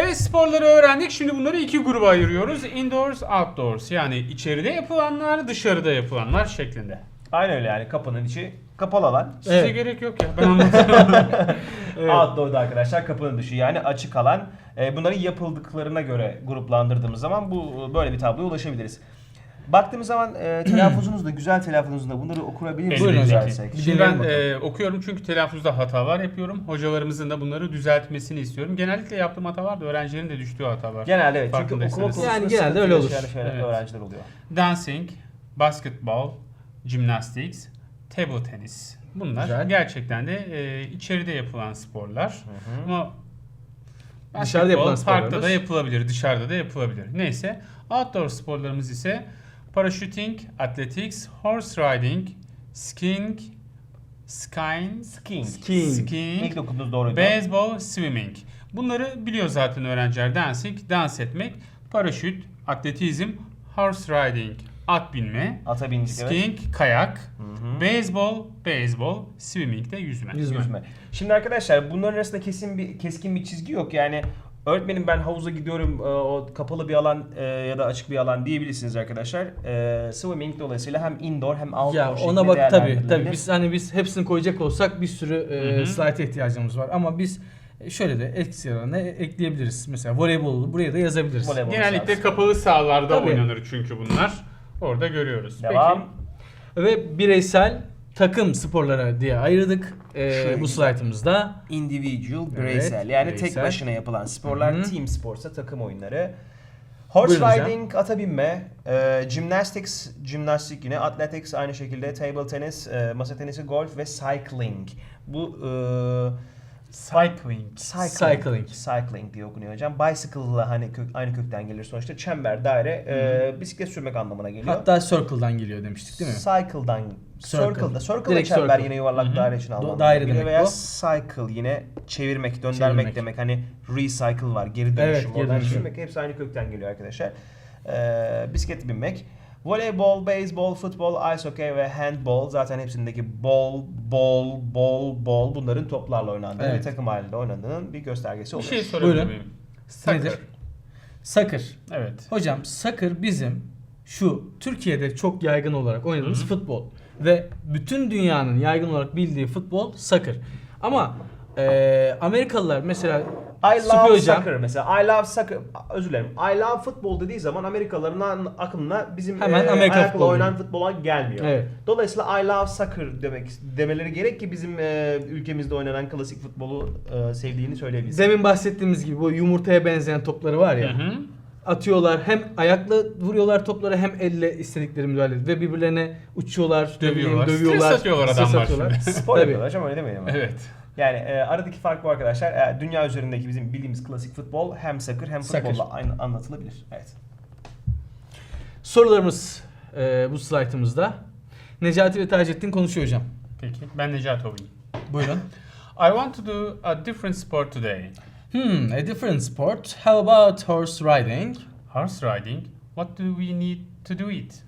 Evet sporları öğrendik. Şimdi bunları iki gruba ayırıyoruz. Indoors, outdoors. Yani içeride yapılanlar, dışarıda yapılanlar şeklinde. Aynen öyle yani kapının içi kapalı alan. Size Evet. gerek yok ya. Ben. Evet. Outdoor'da arkadaşlar kapının dışı yani açık alan. E, bunların yapıldıklarına göre gruplandırdığımız zaman bu böyle bir tabloya ulaşabiliriz. Baktığımız zaman e, telaffuzunuzda, güzel telaffuzunuzda bunları okurabilir miyiz? Buyurun hocam. Bir Şimdi ben e, okuyorum çünkü telaffuzda hatalar yapıyorum. Hocalarımızın da bunları düzeltmesini istiyorum. Genellikle yaptığım hatalar da öğrencilerin de düştüğü hatalar. Genelde evet çünkü Farkındaysanız. okuma konusunda Yani genelde sıkıntı öyle olur. yaşayan şeyler- Evet. öğrenciler oluyor. Dancing, basketbol, gymnastics, table tenis. Bunlar Güzel. gerçekten de e, içeride yapılan sporlar. Ama Dışarıda yapılan basketbol parkta sporlarımız. da yapılabilir, dışarıda da yapılabilir. Neyse, outdoor sporlarımız ise parachuting, athletics, horse riding, skiing, skiing, Skiing. Skiing. skiing, İlk okudunuz doğruydu. Baseball, swimming. Bunları biliyor zaten öğrenciler. Dancing, dans etmek, paraşüt, atletizm, horse riding, at binme, Ata bindik evet. skiing, kayak, hı. baseball, baseball, swimming de yüzme. Yüzme. Yüzme. Şimdi arkadaşlar bunların arasında kesin bir keskin bir çizgi yok. Yani öğretmenim ben havuza gidiyorum e, o kapalı bir alan e, ya da açık bir alan diyebilirsiniz arkadaşlar. E, swimming dolayısıyla hem indoor hem outdoor Ya ona bak tabii değerlendirilebilir. tabii biz hani biz hepsini koyacak olsak bir sürü e, slide ihtiyacımız var ama biz e, şöyle de ekstralarına ekleyebiliriz. Mesela voleybolu buraya da yazabiliriz. Voleybol Genellikle sahası. kapalı sahalarda Tabii. oynanır çünkü bunlar. Orada görüyoruz. Devam. Ve bireysel takım sporlara diye ayırdık e, Şöyle bu slaytımızda. Individual, Evet, bireysel. Yani tek bireysel. başına yapılan sporlar, Hı hı. team sportsa takım oyunları. Horse Buyurun riding, ata binme, e, gymnastics, jimnastik yine, athletics aynı şekilde, table tennis, e, masa tenisi, golf ve cycling. Bu e, Cycling. cycling, Cycling. cycling diye okunuyor hocam. Bicycle'la hani kök, aynı kökten gelir sonuçta. Çember, daire, e, bisiklet sürmek anlamına geliyor. Hatta circle'dan geliyor demiştik değil mi? Cycle'dan, Circle. circle'da, circle Direkt çember circle. yine yuvarlak daire için Do- anlamına daire geliyor. demek Veya bu. cycle yine çevirmek, döndürmek Çevirmek. demek. Hani recycle var, geri dönüşüm, Evet, geri dönüşüm. çevirmek. Hepsi aynı kökten geliyor arkadaşlar. Ee, bisiklet binmek. Voleybol, beyzbol, futbol, ice hockey ve handball zaten hepsindeki ball, ball, ball, ball bunların toplarla oynandığı Evet. ve takım halinde oynandığının bir göstergesi Bir oluyor. şey sorabilir miyim? Soccer. Nedir? Soccer. Evet. Hocam soccer bizim şu Türkiye'de çok yaygın olarak oynadığımız futbol ve bütün dünyanın yaygın olarak bildiği futbol soccer. Ama e, Amerikalılar mesela I Süper love hocam. soccer mesela. I love soccer. Özür dilerim. I love futbol dediği zaman Amerikalıların aklına bizim Hemen e, Amerika ayakla futbolu oynanan futbola gelmiyor. Evet. Dolayısıyla I love soccer demek demeleri gerek ki bizim e, ülkemizde oynanan klasik futbolu e, sevdiğini söyleyebilsin. demin bahsettiğimiz gibi bu yumurtaya benzeyen topları var ya. Hı hı. Atıyorlar hem ayakla vuruyorlar topları hem elle istedikleri müdahale ve birbirlerine uçuyorlar, ne bileyim, Dövüyorlar. dövüyorlar. Stres atıyorlar stres adamlar atıyorlar. şimdi. Spor Tabii. yapıyorlar hocam öyle demeyelim. ama. Evet. Yani e, aradaki fark bu arkadaşlar. E, dünya üzerindeki bizim bildiğimiz klasik futbol hem soccer hem futbolla aynı anlatılabilir. Evet. Sorularımız e, bu slaytımızda. Necati ve Taceddin konuşuyor hocam. Peki. Ben Necati olayım. Buyurun. I want to do a different sport today. Hmm, a different sport. How about horse riding? Horse riding. What do we need to do it?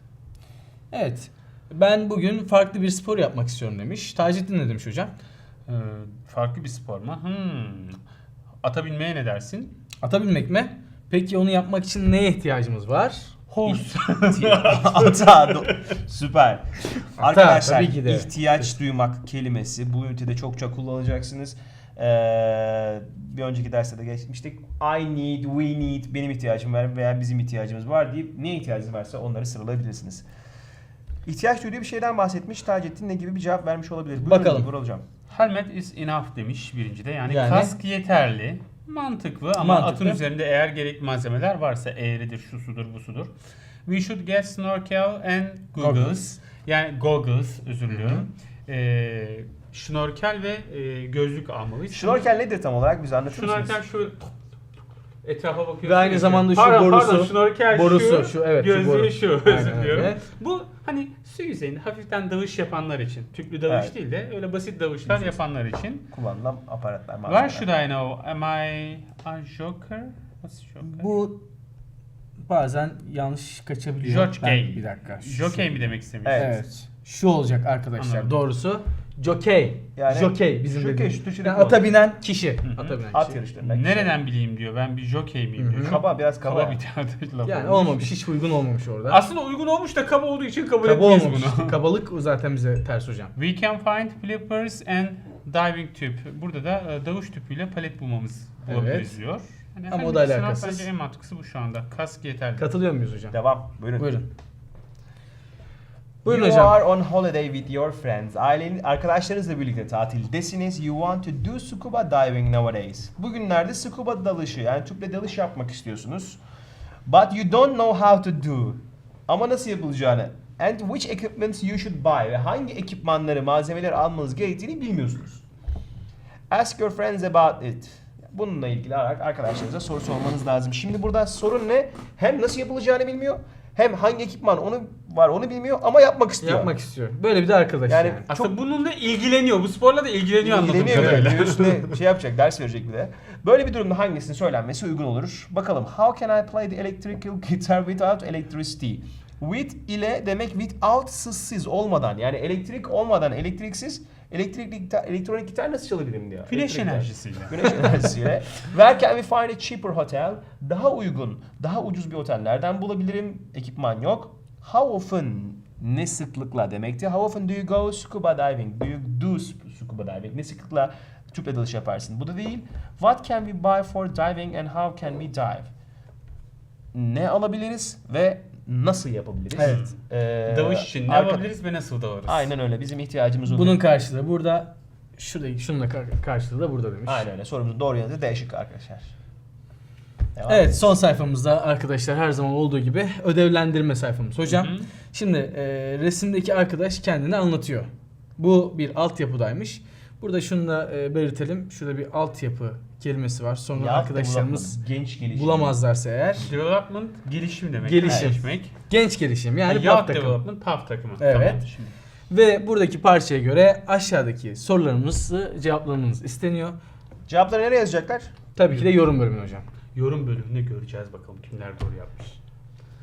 Evet. Ben bugün farklı bir spor yapmak istiyorum demiş. Taceddin ne demiş hocam? Ee, farklı bir spor mu? Hmm. Ata binmeye ne dersin? Ata binmek mi? Peki onu yapmak için neye ihtiyacımız var? Horse. Ata. do- Süper. Arkadaşlar tabii ki de. ihtiyaç duymak kelimesi bu ünitede çokça kullanacaksınız. Ee, bir önceki derste de geçmiştik. I need, we need, benim ihtiyacım var veya bizim ihtiyacımız var deyip ne ihtiyacınız varsa onları sıralayabilirsiniz. İhtiyaç duyduğu bir şeyden bahsetmiş. Taceddin ne gibi bir cevap vermiş olabilir? Buyurun, Bakalım. Vural hocam. Helmet is enough demiş birincide. Yani, Yani- kask yeterli. Mantıklı ama Mantıklı. atın üzerinde eğer gerekli malzemeler varsa eğridir, şu sudur, bu sudur. We should get snorkel and goggles. Goggles. Yani goggles özür diliyorum. Ee, şnorkel ve e, gözlük almalıyız. Şnorkel nedir tam olarak? Bize anlatır mısınız? Şnorkel şu etrafa bakıyorsun. Ve aynı zamanda şu Pardon, borusu- Pardon, şnorkel borusu şu, şu, evet, gözlüğü şu, özür diliyorum. Bu hani su yüzeyinde hafiften dalış yapanlar için. Tüplü dalış Evet. değil de öyle basit dalışlar yapanlar için. Kullanılan aparatlar. Where malzemeler. should I know? Am I a joker? What's joker? Bu bazen yanlış kaçabiliyor. George Ben-. Bir dakika. Jockey mi demek istemiş? Evet. Evet. Şu olacak arkadaşlar. Anladım. Doğrusu Jockey. Yani- Jockey bizim Jockey, dediğimiz. Yani ata binen kişi. Ata binen At kişi. yarışlarında. Nereden bileyim diyor. Ben bir jockey miyim diyor. Çok Kaba biraz kaba. kaba bir tane laf Yani olmuş. olmamış. Hiç uygun olmamış orada. Aslında uygun olmuş da kaba olduğu için kabul Kaba etmeyiz olmamış. bunu. işte. Kabalık zaten bize ters hocam. We can find flippers and diving tüp. Burada da e, dalış tüpüyle palet bulmamız bulabiliriz Evet. diyor. Yani Ama o da alakasız. Bence en mantıklısı bu şu anda. Kask yeterli. Katılıyor muyuz hocam? Devam. Buyurun. Buyurun. Buyurun you hocam. are on holiday with your friends. Ailenin arkadaşlarınızla birlikte tatildesiniz. You want to do scuba diving nowadays. Bugünlerde scuba dalışı yani tüple dalış yapmak istiyorsunuz. But you don't know how to do. Ama nasıl yapılacağını and which equipment you should buy ve hangi ekipmanları, malzemeleri almanız gerektiğini bilmiyorsunuz. Ask your friends about it. Bununla ilgili olarak arkadaşlarınıza soru sormanız lazım. Şimdi burada sorun ne? Hem nasıl yapılacağını bilmiyor, hem hangi ekipman onu var onu bilmiyor ama yapmak istiyor. Yapmak istiyor. Böyle bir de arkadaş yani. Yani- Aslında Çok- bununla ilgileniyor. Bu sporla da ilgileniyor anladığım İlgileniyor böyle. kadarıyla. Üstüne şey yapacak, ders verecek bir de. Böyle bir durumda hangisinin söylenmesi uygun olur? Bakalım. How can I play the electrical guitar without electricity? With ile demek without sızsız olmadan yani elektrik olmadan elektriksiz elektrikli gitar, elektronik gitar nasıl çalabilirim diyor. Güneş Elektrik gitar. enerjisiyle. Güneş enerjisiyle. Where can we find a cheaper hotel? Daha uygun, daha ucuz bir otel nereden bulabilirim? Ekipman yok. How often? Ne sıklıkla demekti. How often do you go scuba diving? Do you do scuba diving? Ne sıklıkla tüple dalış yaparsın? Bu da değil. What can we buy for diving and how can we dive? Ne alabiliriz ve nasıl yapabiliriz? Evet. Ee, Dalış için ne arka- yapabiliriz ve nasıl dalarız? Aynen öyle. Bizim ihtiyacımız oluyor. Bunun karşılığı burada şuradaki şununla kar- karşılığı da burada demiş. Aynen öyle. Sorumuzun doğru yanıtı D şıkkı arkadaşlar. Devam Evet edelim. son sayfamızda arkadaşlar her zaman olduğu gibi ödevlendirme sayfamız. Hocam Hı hı. şimdi e, resimdeki arkadaş kendini anlatıyor. Bu bir altyapıdaymış. Burada şunu da e, belirtelim. Şurada bir altyapı kelimesi var. Sonra Ya, arkadaşlarımız development, genç gelişim. bulamazlarsa eğer Development gelişim demek. Gelişim. Gelişmek. genç gelişim yani PAF Youth takımı. Development PAF takımı. Evet. Tamam. Şimdi. Ve buradaki parçaya göre aşağıdaki sorularımızı cevaplamanız isteniyor. Cevapları nereye yazacaklar? Tabii ki de yorum bölümü hocam. Yorum bölümünde göreceğiz bakalım kimler doğru yapmış.